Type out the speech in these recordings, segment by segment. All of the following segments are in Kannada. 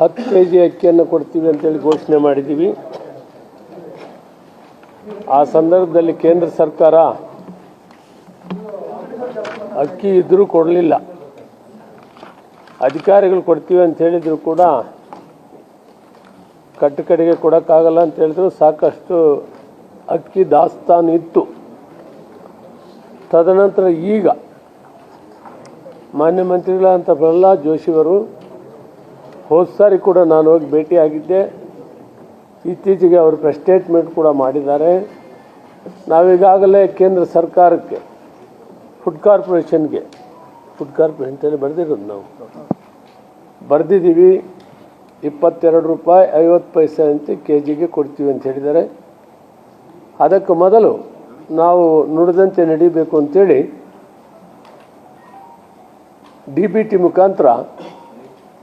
ಹತ್ತು ಕೆ ಜಿ ಅಕ್ಕಿಯನ್ನು ಕೊಡ್ತೀವಿ ಅಂತೇಳಿ ಘೋಷಣೆ ಮಾಡಿದ್ದೀವಿ. ಆ ಸಂದರ್ಭದಲ್ಲಿ ಕೇಂದ್ರ ಸರ್ಕಾರ ಅಕ್ಕಿ ಇದ್ದರೂ ಕೊಡಲಿಲ್ಲ. ಅಧಿಕಾರಿಗಳು ಕೊಡ್ತೀವಿ ಅಂತ ಹೇಳಿದ್ರು ಕೂಡ ಕಟ್ಟು ಕಡೆಗೆ ಕೊಡೋಕ್ಕಾಗಲ್ಲ ಅಂತ ಹೇಳಿದ್ರು. ಸಾಕಷ್ಟು ಅಕ್ಕಿ ದಾಸ್ತಾನು ಇತ್ತು. ತದನಂತರ ಈಗ ಮಾನ್ಯ ಮಂತ್ರಿಗಳಂತ ಪ್ರಹ್ಲಾದ್ ಜೋಶಿಯವರು ಹೋದ ಸಾರಿ ಕೂಡ ನಾನು ಹೋಗಿ ಭೇಟಿಯಾಗಿದ್ದೆ. ಇತ್ತೀಚೆಗೆ ಅವರು ಪ್ರೆಸ್ ಸ್ಟೇಟ್ಮೆಂಟ್ ಕೂಡ ಮಾಡಿದ್ದಾರೆ. ನಾವೀಗಾಗಲೇ ಕೇಂದ್ರ ಸರ್ಕಾರಕ್ಕೆ ಫುಡ್ ಕಾರ್ಪೊರೇಷನ್ಗೆ ಫುಡ್ ಕಾರ್ಪೊರೇಷನ್ ಬರೆದಿರೋದು ನಾವು. ಬರೆದಿದ್ದೀವಿ. ಇಪ್ಪತ್ತೆರಡು ರೂಪಾಯಿ ಐವತ್ತು ಪೈಸೆ ಅಂತ ಕೆ ಜಿಗೆ ಕೊಡ್ತೀವಿ ಅಂತ ಹೇಳಿದ್ದಾರೆ. ಅದಕ್ಕೆ ಮೊದಲು ನಾವು ನುಡಿದಂತೆ ನಡೀಬೇಕು ಅಂತೇಳಿ ಡಿ ಬಿ ಟಿ ಮುಖಾಂತರ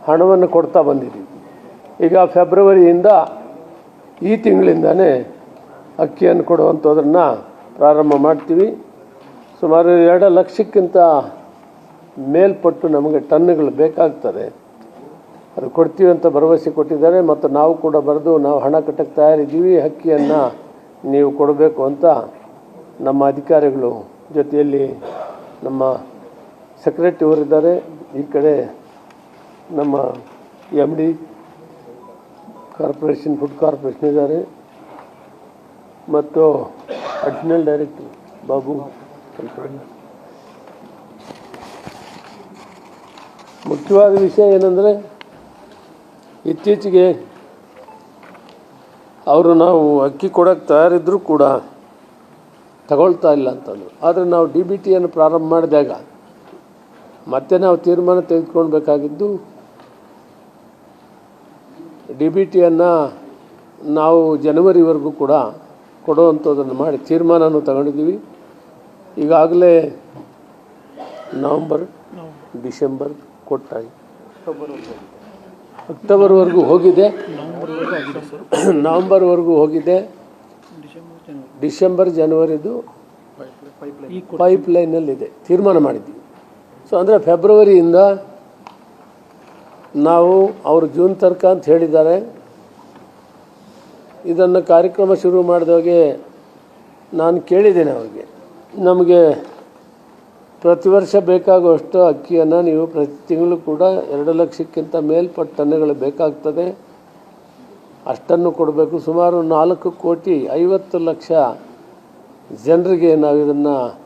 ಹಣವನ್ನು ಕೊಡ್ತಾ ಬಂದಿದ್ದೀವಿ. ಈಗ ಫೆಬ್ರವರಿಯಿಂದ ಈ ತಿಂಗಳಿಂದನೇ ಅಕ್ಕಿಯನ್ನು ಕೊಡುವಂಥದ್ದನ್ನು ಪ್ರಾರಂಭ ಮಾಡ್ತೀವಿ. ಸುಮಾರು ಎರಡು ಲಕ್ಷಕ್ಕಿಂತ ಮೇಲ್ಪಟ್ಟು ನಮಗೆ ಟನ್ನುಗಳು ಬೇಕಾಗ್ತದೆ. ಅದು ಕೊಡ್ತೀವಿ ಅಂತ ಭರವಸೆ ಕೊಟ್ಟಿದ್ದಾರೆ ಮತ್ತು ನಾವು ಕೂಡ ಬರೆದು ನಾವು ಹಣ ಕಟ್ಟಕ್ಕೆ ತಯಾರಿದ್ದೀವಿ. ಅಕ್ಕಿಯನ್ನು ನೀವು ಕೊಡಬೇಕು ಅಂತ ನಮ್ಮ ಅಧಿಕಾರಿಗಳು ಜೊತೆಯಲ್ಲಿ ನಮ್ಮ ಸೆಕ್ರೆಟರಿ ಅವರಿದ್ದಾರೆ. ಈ ಕಡೆ ನಮ್ಮ M D corporation food corporation ಇದ್ದಾರೆ. ಮತ್ತು ಅಡಿಷನಲ್ ಡೈರೆಕ್ಟರ್ ಬಾಬು ಮುಖ್ಯವಾದ ವಿಷಯ ಏನಂದರೆ, ಇತ್ತೀಚೆಗೆ ಅವರು ನಾವು ಅಕ್ಕಿ ಕೊಡೋಕ್ಕೆ ತಯಾರಿದ್ದರೂ ಕೂಡ ತಗೊಳ್ತಾ ಇಲ್ಲ ಅಂತಂದರು. ಆದರೆ ನಾವು ಡಿ ಬಿ ಟಿಯನ್ನು ಪ್ರಾರಂಭ ಮಾಡಿದಾಗ ಮತ್ತೆ ನಾವು ತೀರ್ಮಾನ ತೆಗೆದುಕೊಳ್ಬೇಕಾಗಿದ್ದು ಡಿ ಬಿ ಟಿಯನ್ನು ನಾವು ಜನವರಿವರೆಗೂ ಕೂಡ ಕೊಡುವಂಥದ್ದನ್ನು ಮಾಡಿ ತೀರ್ಮಾನನೂ ತಗೊಂಡಿದ್ದೀವಿ. ಈಗಾಗಲೇ ನವಂಬರ್ ಡಿಸೆಂಬರ್ ಕೊಟ್ಟಾಗಿ ಅಕ್ಟೋಬರ್ವರೆಗೂ ಹೋಗಿದೆ. ನವಂಬರ್ವರೆಗೂ ಹೋಗಿದೆ. ಡಿಸೆಂಬರ್ ಜನವರಿದು ಪೈಪ್ ಲೈನಲ್ಲಿದೆ ತೀರ್ಮಾನ ಮಾಡಿದ್ದೀವಿ. ಸೊ ಅಂದರೆ ಫೆಬ್ರವರಿಯಿಂದ ನಾವು ಅವರು ಜೂನ್ ತನಕ ಅಂತ ಹೇಳಿದ್ದಾರೆ. ಇದನ್ನು ಕಾರ್ಯಕ್ರಮ ಶುರು ಮಾಡಿದಾಗೆ ನಾನು ಕೇಳಿದ್ದೇನೆ ಅವ್ರಿಗೆ. ನಮಗೆ ಪ್ರತಿ ವರ್ಷ ಬೇಕಾಗುವಷ್ಟು ಅಕ್ಕಿಯನ್ನು ನೀವು ಪ್ರತಿ ತಿಂಗಳು ಕೂಡ ಎರಡು ಲಕ್ಷಕ್ಕಿಂತ ಮೇಲ್ಪಟ್ಟ ಟನ್ನುಗಳು ಬೇಕಾಗ್ತದೆ. ಅಷ್ಟನ್ನು ಕೊಡಬೇಕು. ಸುಮಾರು ನಾಲ್ಕು ಕೋಟಿ ಐವತ್ತು ಲಕ್ಷ ಜನರಿಗೆ ನಾವು ಇದನ್ನು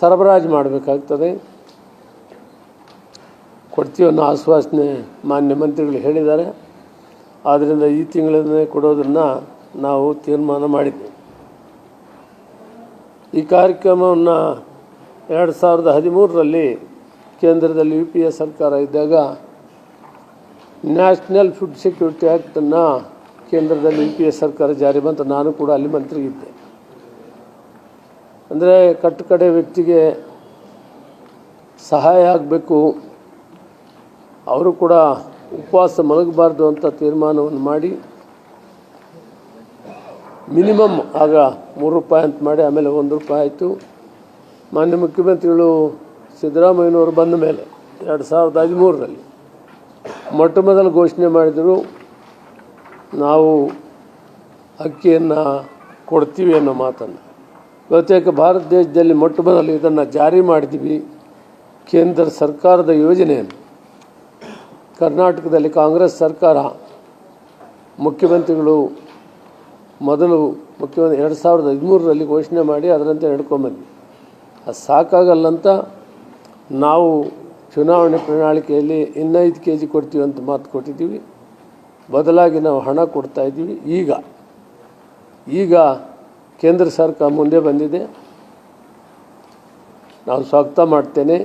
ಸರಬರಾಜು ಮಾಡಬೇಕಾಗ್ತದೆ. ಕೊಡ್ತೀವಿ ಅನ್ನೋ ಆಶ್ವಾಸನೆ ಮಾನ್ಯ ಮಂತ್ರಿಗಳು ಹೇಳಿದ್ದಾರೆ. ಆದ್ದರಿಂದ ಈ ತಿಂಗಳನ್ನೇ ಕೊಡೋದನ್ನು ನಾವು ತೀರ್ಮಾನ ಮಾಡಿದ್ದೇವೆ ಈ ಕಾರ್ಯಕ್ರಮವನ್ನು ಎರಡು ಸಾವಿರದ ಹದಿಮೂರರಲ್ಲಿ ಕೇಂದ್ರದಲ್ಲಿ ಯು ಪಿ ಎ ಸರ್ಕಾರ ಇದ್ದಾಗ ನ್ಯಾಷನಲ್ ಫುಡ್ ಸೆಕ್ಯೂರಿಟಿ ಆ್ಯಕ್ಟನ್ನು ಕೇಂದ್ರದಲ್ಲಿ ಯು ಪಿ ಎ ಸರ್ಕಾರ ಜಾರಿ ಬಂತು. ನಾನು ಕೂಡ ಅಲ್ಲಿ ಮಂತ್ರಿಗಿದ್ದೆ. ಅಂದರೆ ಕಟ್ಟು ಕಡೆ ವ್ಯಕ್ತಿಗೆ ಸಹಾಯ ಆಗಬೇಕು. ಅವರು ಕೂಡ ಉಪವಾಸ ಮಲಗಬಾರ್ದು ಅಂತ ತೀರ್ಮಾನವನ್ನು ಮಾಡಿ ಮಿನಿಮಮ್ ಆಗ ಮೂರು ರೂಪಾಯಿ ಅಂತ ಮಾಡಿ, ಆಮೇಲೆ ಒಂದು ರೂಪಾಯಿ ಆಯಿತು. ಮಾನ್ಯ ಮುಖ್ಯಮಂತ್ರಿಗಳು ಸಿದ್ದರಾಮಯ್ಯನವರು ಬಂದ ಮೇಲೆ ಎರಡು ಸಾವಿರದ ಹದಿಮೂರರಲ್ಲಿ ಮೊಟ್ಟ ಮೊದಲು ಘೋಷಣೆ ಮಾಡಿದರು, ನಾವು ಅಕ್ಕಿಯನ್ನು ಕೊಡ್ತೀವಿ ಅನ್ನೋ ಮಾತನ್ನು. ಪ್ರತ್ಯೇಕ ಭಾರತ ದೇಶದಲ್ಲಿ ಮೊಟ್ಟ ಮೊದಲು ಇದನ್ನು ಜಾರಿ ಮಾಡಿದ್ವಿ ಕೇಂದ್ರ ಸರ್ಕಾರದ ಯೋಜನೆಯನ್ನು ಕರ್ನಾಟಕದಲ್ಲಿ ಕಾಂಗ್ರೆಸ್ ಸರ್ಕಾರ, ಮುಖ್ಯಮಂತ್ರಿಗಳು ಮೊದಲು ಮುಖ್ಯಮಂತ್ರಿ ಎರಡು ಸಾವಿರದ ಹದಿಮೂರರಲ್ಲಿ ಘೋಷಣೆ ಮಾಡಿ ಅದರಂತೆ ನಡ್ಕೊಂಬಂದ್ವಿ. ಅದು ಸಾಕಾಗಲ್ಲಂತ ನಾವು ಚುನಾವಣೆ ಪ್ರಣಾಳಿಕೆಯಲ್ಲಿ ಇನ್ನೈದು ಕೆ ಜಿ ಕೊಡ್ತೀವಿ ಅಂತ ಮಾತು ಕೊಟ್ಟಿದ್ದೀವಿ. ಬದಲಾಗಿ ನಾವು ಹಣ ಕೊಡ್ತಾ ಇದ್ದೀವಿ. ಈಗ ಈಗ ಕೇಂದ್ರ ಸರ್ಕಾರ ಮುಂದೆ ಬಂದಿದೆ. ನಾವು ಸ್ವಾಗತ ಮಾಡ್ತೇನೆ.